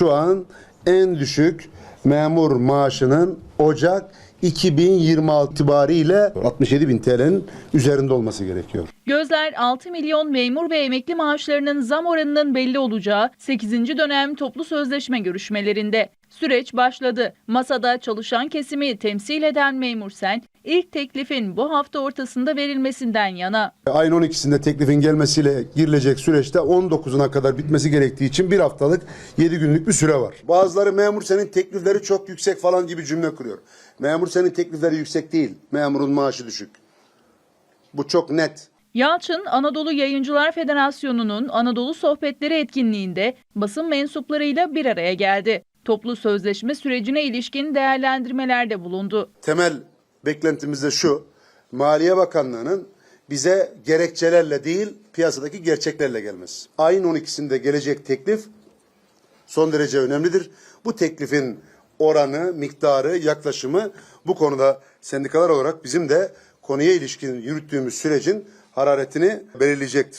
Şu an en düşük memur maaşının Ocak 2026 itibariyle 67 bin TL'nin üzerinde olması gerekiyor. Gözler 6 milyon memur ve emekli maaşlarının zam oranının belli olacağı 8. dönem toplu sözleşme görüşmelerinde. Süreç başladı. Masada çalışan kesimi temsil eden memur sen ilk teklifin bu hafta ortasında verilmesinden yana. Ayın 12'sinde teklifin gelmesiyle girilecek süreçte 19'una kadar bitmesi gerektiği için bir haftalık 7 günlük bir süre var. Bazıları memur senin teklifleri çok yüksek falan gibi cümle kuruyor. Memur senin teklifleri yüksek değil. Memurun maaşı düşük. Bu çok net. Yalçın, Anadolu Yayıncılar Federasyonu'nun Anadolu Sohbetleri etkinliğinde basın mensuplarıyla bir araya geldi. Toplu sözleşme sürecine ilişkin değerlendirmelerde bulundu. Temel beklentimiz de şu. Maliye Bakanlığı'nın bize gerekçelerle değil piyasadaki gerçeklerle gelmesi. Ayın 12'sinde gelecek teklif son derece önemlidir. Bu teklifin oranı, miktarı, yaklaşımı bu konuda sendikalar olarak bizim de konuya ilişkin yürüttüğümüz sürecin hararetini belirleyecektir.